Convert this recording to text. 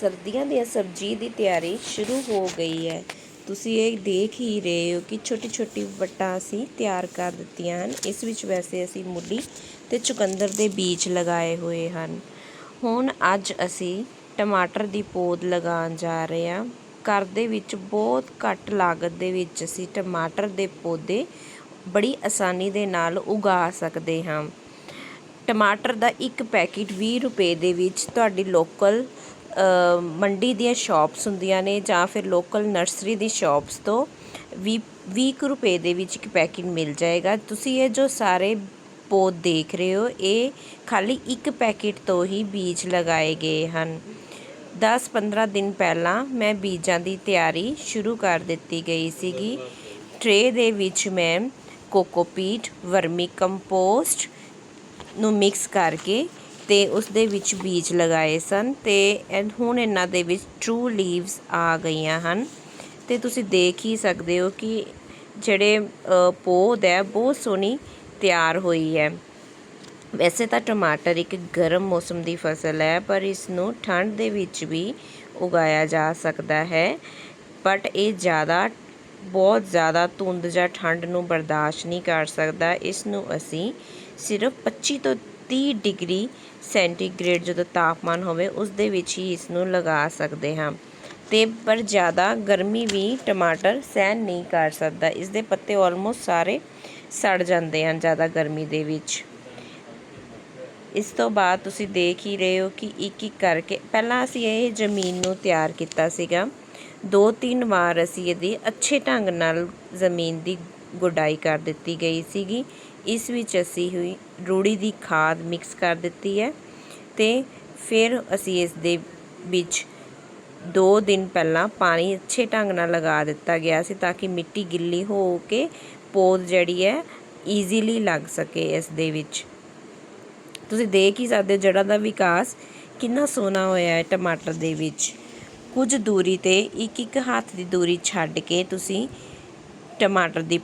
ਸਰਦੀਆਂ ਦੀਆਂ ਸਬਜ਼ੀ ਦੀ ਤਿਆਰੀ ਸ਼ੁਰੂ ਹੋ ਗਈ ਹੈ। ਤੁਸੀਂ ਇਹ ਦੇਖ ਹੀ ਰਹੇ ਹੋ ਕਿ ਛੋਟੀ ਛੋਟੀ ਵੱਟਾਂ ਅਸੀਂ ਤਿਆਰ ਕਰ ਦਿੱਤੀਆਂ ਹਨ। ਇਸ ਵਿੱਚ ਵੈਸੇ ਅਸੀਂ ਮੁੱਲੀ ਤੇ ਚੁਕੰਦਰ ਦੇ ਬੀਜ ਲਗਾਏ ਹੋਏ ਹਨ। ਹੁਣ ਅੱਜ ਅਸੀਂ ਟਮਾਟਰ ਦੀ ਪੌਦ ਲਗਾਉਣ ਜਾ ਰਹੇ ਹਾਂ। ਘਰ ਦੇ ਵਿੱਚ ਬਹੁਤ ਘੱਟ ਲਾਗਤ ਦੇ ਵਿੱਚ ਅਸੀਂ ਟਮਾਟਰ ਦੇ ਪੌਦੇ ਬੜੀ ਆਸਾਨੀ ਦੇ ਨਾਲ ਉਗਾ ਸਕਦੇ ਹਾਂ। ਟਮਾਟਰ ਦਾ ਇੱਕ ਪੈਕੇਟ 20 ਰੁਪਏ ਦੇ ਵਿੱਚ ਤੁਹਾਡੀ ਲੋਕਲ ਮੰਡੀ ਦੀਆਂ ਸ਼ਾਪਸ ਹੁੰਦੀਆਂ ਨੇ ਜਾਂ ਫਿਰ ਲੋਕਲ ਨਰਸਰੀ ਦੀ ਸ਼ਾਪਸ ਤੋਂ 20 20 ਕੁ ਰੁਪਏ ਦੇ ਵਿੱਚ ਇੱਕ ਪੈਕੇਟ ਮਿਲ ਜਾਏਗਾ। ਤੁਸੀਂ ਇਹ ਜੋ ਸਾਰੇ ਪੌਦ ਦੇਖ ਰਹੇ ਹੋ, ਇਹ ਖਾਲੀ ਇੱਕ ਪੈਕੇਟ ਤੋਂ ਹੀ ਬੀਜ ਲਗਾਏ ਗਏ ਹਨ। 10-15 ਦਿਨ ਪਹਿਲਾਂ ਮੈਂ ਬੀਜਾਂ ਦੀ ਤਿਆਰੀ ਸ਼ੁਰੂ ਕਰ ਦਿੱਤੀ ਗਈ ਸੀਗੀ। ਟਰੇ ਦੇ ਵਿੱਚ ਮੈਂ ਕੋਕੋਪੀਟ ਵਰਮੀ ਕੰਪੋਸਟ ਨੂੰ ਮਿਕਸ ਕਰਕੇ ਤੇ ਉਸ ਦੇ ਵਿੱਚ ਬੀਜ ਲਗਾਏ ਸਨ ਤੇ ਹੁਣ ਇਹਨਾਂ ਦੇ ਵਿੱਚ ਟਰੂ ਲੀਵਸ ਆ ਗਈਆਂ ਹਨ। ਤੇ ਤੁਸੀਂ ਦੇਖ ਹੀ ਸਕਦੇ ਹੋ ਕਿ ਜਿਹੜੇ ਪੌਦ ਹੈ, ਬਹੁਤ ਸੋਹਣੀ ਤਿਆਰ ਹੋਈ ਹੈ। ਵੈਸੇ ਤਾਂ ਟਮਾਟਰ ਇੱਕ ਗਰਮ ਮੌਸਮ ਦੀ ਫਸਲ ਹੈ, ਪਰ ਇਸ ਨੂੰ ਠੰਡ ਦੇ ਵਿੱਚ ਵੀ ਉਗਾਇਆ ਜਾ ਸਕਦਾ ਹੈ। ਬਟ ਇਹ ਜ਼ਿਆਦਾ ਬਹੁਤ ਜ਼ਿਆਦਾ ਧੁੰਦ ਜਾਂ ਠੰਡ ਨੂੰ ਬਰਦਾਸ਼ਤ ਨਹੀਂ ਕਰ ਸਕਦਾ। ਇਸ ਨੂੰ ਅਸੀਂ ਸਿਰਫ 25 ਤੋਂ 30 ਡਿਗਰੀ ਸੈਂਟੀਗ੍ਰੇਡ ਜਦੋਂ ਤਾਪਮਾਨ ਹੋਵੇ, ਉਸ ਦੇ ਵਿੱਚ ਹੀ ਇਸ ਨੂੰ ਲਗਾ ਸਕਦੇ ਹਾਂ। ਤੇ ਪਰ ਜ਼ਿਆਦਾ ਗਰਮੀ ਵੀ ਟਮਾਟਰ ਸਹਿਣ ਨਹੀਂ ਕਰ ਸਕਦਾ। ਇਸ ਦੇ ਪੱਤੇ ਆਲਮੋਸਟ ਸਾਰੇ ਸੜ ਜਾਂਦੇ ਹਨ ਜ਼ਿਆਦਾ ਗਰਮੀ ਦੇ ਵਿੱਚ। ਇਸ ਤੋਂ ਬਾਅਦ ਤੁਸੀਂ ਦੇਖ ਹੀ ਰਹੇ ਹੋ ਕਿ ਇੱਕ ਇੱਕ ਕਰਕੇ ਪਹਿਲਾਂ ਅਸੀਂ ਇਹ ਜ਼ਮੀਨ ਨੂੰ ਤਿਆਰ ਕੀਤਾ ਸੀਗਾ। ਦੋ ਤਿੰਨ ਵਾਰ ਅਸੀਂ ਇਹਦੀ ਅੱਛੇ ਢੰਗ ਨਾਲ ਜ਼ਮੀਨ ਦੀ ਗੁਡਾਈ ਕਰ ਦਿੱਤੀ ਗਈ ਸੀਗੀ। ਇਸ ਵਿੱਚ ਅਸੀਂ ਹੋਈ ਰੂੜੀ ਦੀ ਖਾਦ ਮਿਕਸ ਕਰ ਦਿੱਤੀ ਹੈ ਤੇ ਫਿਰ ਅਸੀਂ ਇਸ ਦੇ ਵਿੱਚ ਦੋ ਦਿਨ ਪਹਿਲਾਂ ਪਾਣੀ ਅੱਛੇ ਢੰਗ ਨਾਲ ਲਗਾ ਦਿੱਤਾ ਗਿਆ ਸੀ ਤਾਂ ਕਿ ਮਿੱਟੀ ਗਿੱਲੀ ਹੋ ਕੇ ਪੌਦ ਜਿਹੜੀ ਹੈ ਈਜ਼ੀਲੀ ਲੱਗ ਸਕੇ ਇਸ ਦੇ ਵਿੱਚ। ਤੁਸੀਂ ਦੇਖ ਹੀ ਸਕਦੇ ਹੋ ਜੜ੍ਹਾਂ ਦਾ ਵਿਕਾਸ ਕਿੰਨਾ ਸੋਹਣਾ ਹੋਇਆ ਹੈ ਟਮਾਟਰ ਦੇ ਵਿੱਚ। ਕੁਝ ਦੂਰੀ ਤੇ ਇੱਕ ਇੱਕ ਹੱਥ ਦੀ ਦੂਰੀ ਛੱਡ ਕੇ ਤੁਸੀਂ ਟਮਾਟਰ ਦੀ